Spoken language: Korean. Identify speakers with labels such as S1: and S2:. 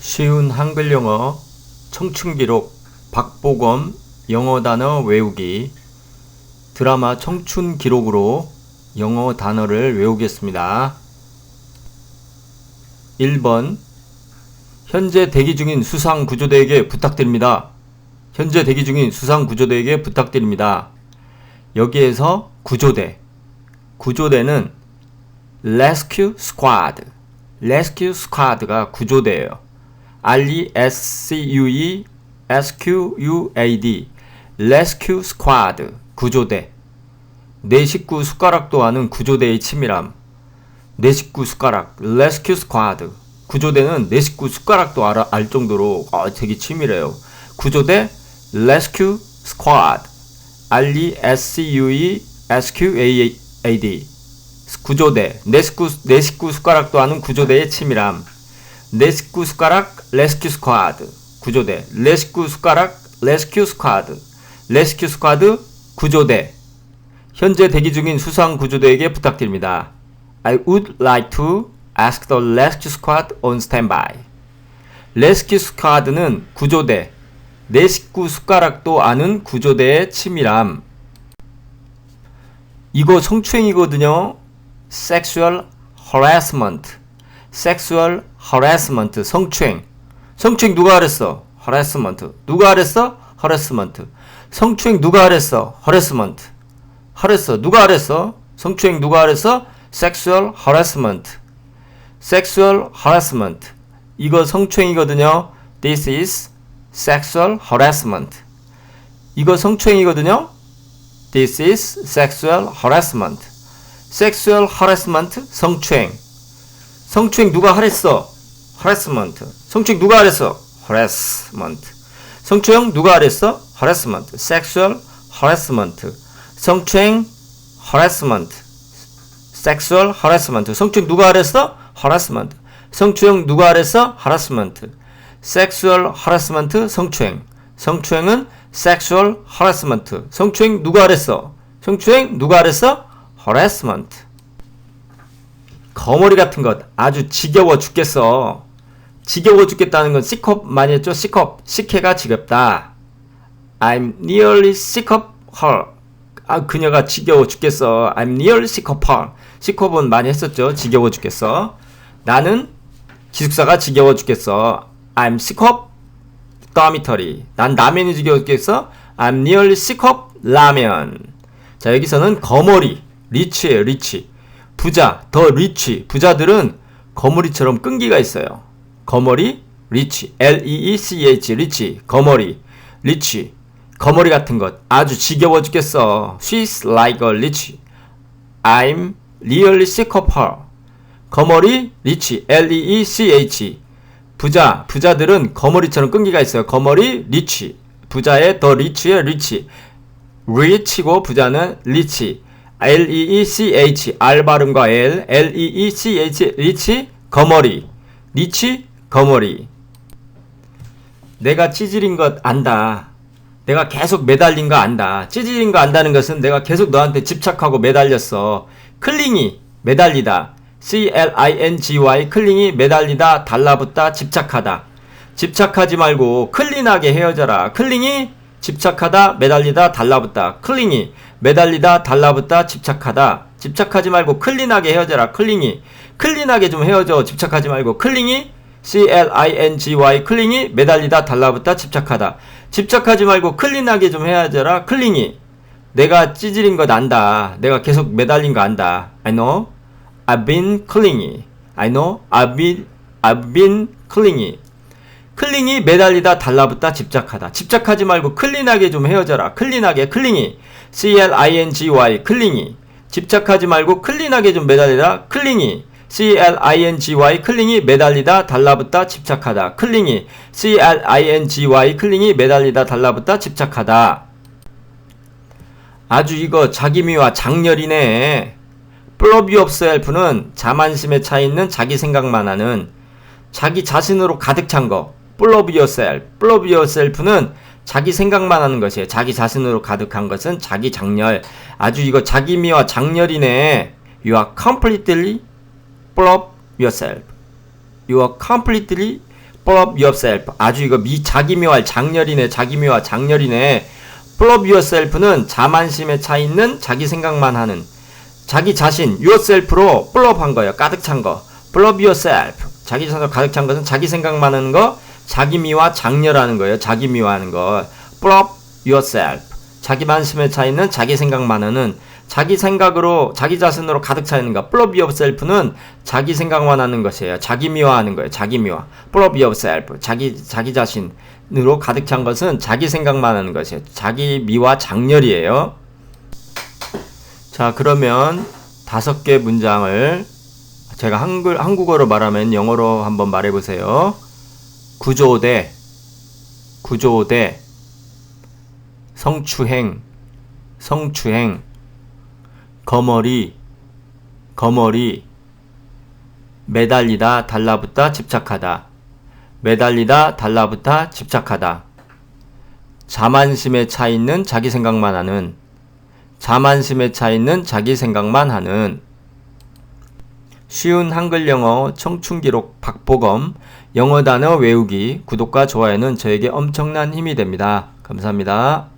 S1: 쉬운 한글 영어 청춘 기록 박보검 영어 단어 외우기 드라마 청춘 기록으로 영어 단어를 외우겠습니다. 1번 현재 대기 중인 수상 구조대에게 부탁드립니다. 현재 대기 중인 수상 구조대에게 부탁드립니다. 여기에서 구조대 구조대는 Rescue Squad Rescue Squad가 구조대예요. R-E-S-C-U-E S-Q-U-A-D Rescue Squad 구조대. 내 식구 숟가락도 아는 구조대의 치밀함. 내 식구 숟가락 Rescue Squad 구조대는 내 식구 숟가락도 알아, 알 정도로 어, 되게 치밀해요. 구조대 Rescue Squad R-E-S-C-U-E-S-Q-A-A-D 구조대 내 식구, 내 식구 숟가락도 아는 구조대의 치밀함 내 식구 숟가락 레스큐 스쿼드 구조대 레스큐 숟가락 레스큐 스쿼드 레스큐 스쿼드 구조대 현재 대기 중인 수상 구조대에게 부탁드립니다. I would like to ask the rescue squad on standby. 레스큐 스쿼드는 구조대 내 식구 숟가락도 아는 구조대의 치밀함 이거 성추행이거든요. sexual harassment. Sexual harassment. 성추행. 성추행 누가 하랬어? harassment. 누가 하랬어? harassment. 성추행 누가 하랬어? harassment. 하랬어. 누가 하랬어? 성추행 누가 하랬어? sexual harassment. sexual harassment. 이거 성추행이거든요. This is sexual harassment. 이거 성추행이거든요. This is sexual harassment. sexual harassment 성추행. 성추행 누가 하랬어? harassment. 성추행 누가 하랬어? harassment. 성추행 누가 하랬어? harassment. sexual harassment. 성추행 harassment. sexual harassment. 성추행 누가 하랬어? harassment. 성추행 누가 하랬어? harassment. sexual harassment 성추행. 성추행은 sexual harassment. 성추행 누가 하랬어? 성추행 누가 하랬어? harassment. 거머리 같은 것 아주 지겨워 죽겠어. 지겨워 죽겠다는 건 C컵 많이 했죠? C컵. 식혜가 지겹다. I'm nearly sick of her. 아, 그녀가 지겨워 죽겠어. I'm nearly sick of her. C컵은 많이 했었죠? 지겨워 죽겠어. 나는 기숙사가 지겨워 죽겠어. I'm sick of dormitory. 난 라면이 지겨워 죽겠어. I'm nearly sick of 라면. 자, 여기서는 거머리. 리치예요, 리치. 부자, 더 리치. 부자들은 거머리처럼 끈기가 있어요. 거머리, 리치. L-E-E-C-H, 리치. 거머리, 리치. 거머리 같은 것. 아주 지겨워 죽겠어. She's like a rich. I'm really sick of her. 거머리, 리치. L-E-E-C-H. 부자, 부자들은 거머리처럼 끈기가 있어요. 거머리, 리치. 부자의 더 리치의 리치. 리치고 부자는 리치. L-E-E-C-H. R 발음과 L. L-E-E-C-H. 리치. 거머리. 리치. 거머리. 내가 찌질인 것 안다. 내가 계속 매달린 거 안다. 찌질인 거 안다는 것은 내가 계속 너한테 집착하고 매달렸어. 클링이 매달리다. C-L-I-N-G-Y 클링이 매달리다, 달라붙다, 집착하다. 집착하지 말고 클린하게 헤어져라. 클링이 집착하다, 매달리다, 달라붙다. 클링이 매달리다, 달라붙다, 집착하다. 집착하지 말고 클린하게 헤어져라. 클링이 클린하게 좀 헤어져. 집착하지 말고 클링이 C-L-I-N-G-Y 클링이 매달리다, 달라붙다, 집착하다. 집착하지 말고 클린하게 좀 헤어져라. 클링이 내가 찌질인 것 안다. 내가 계속 매달린 거 안다. I know. I've been clingy. I know. I've been, I've been clingy. 클링이 매달리다 달라붙다 집착하다. 집착하지 말고 클린하게 좀 헤어져라. 클린하게 클링이. C-L-I-N-G-Y 클링이. 집착하지 말고 클린하게 좀 매달리다. 클링이. C-L-I-N-G-Y 클링이 매달리다 달라붙다 집착하다. 클링이. C-L-I-N-G-Y 클링이 매달리다 달라붙다 집착하다. 아주 이거 자기미와 장렬이네. Love yourself는 자만심에 차 있는 자기 생각만 하는 자기 자신으로 가득 찬 거. Love yourself. Love yourself는 자기 생각만 하는 것이에요. 자기 자신으로 가득한 것은 자기 장렬. 아주 이거 자기미와 장렬이네. You are completely of yourself. You are completely of yourself. 아주 이거 미 자기 미화할 장렬이네. 자기 미화 장렬이네. of yourself는 자만심에 차 있는 자기 생각만 하는 자기 자신 yourself로 full of 한 거예요. 가득 찬 거. of yourself. 자기 자신 가득 찬 것은 자기 생각만 하는 거, 자기 미화 장렬하는 거예요. 자기 미화하는 거. of yourself. 자기 만심에 차 있는 자기 생각만 하는 자기 생각으로 자기 자신으로 가득 차 있는 거. of yourself는 자기 생각만 하는 것이에요. 자기 미화하는 거예요. 자기 미화. of yourself. 자기 자기 자신으로 가득 찬 것은 자기 생각만 하는 것이에요. 자기 미화 장렬이에요. 자, 그러면 다섯 개 문장을 제가 한글 한국어로 말하면 영어로 한번 말해 보세요. 구조대 구조대 성추행 성추행 거머리 거머리 매달리다 달라붙다 집착하다 매달리다 달라붙다 집착하다. 자만심에 차 있는 자기 생각만 하는 자만심에 차 있는 자기 생각만 하는. 쉬운 한글 영어 청춘기록 박보검 영어 단어 외우기 구독과 좋아요는 저에게 엄청난 힘이 됩니다. 감사합니다.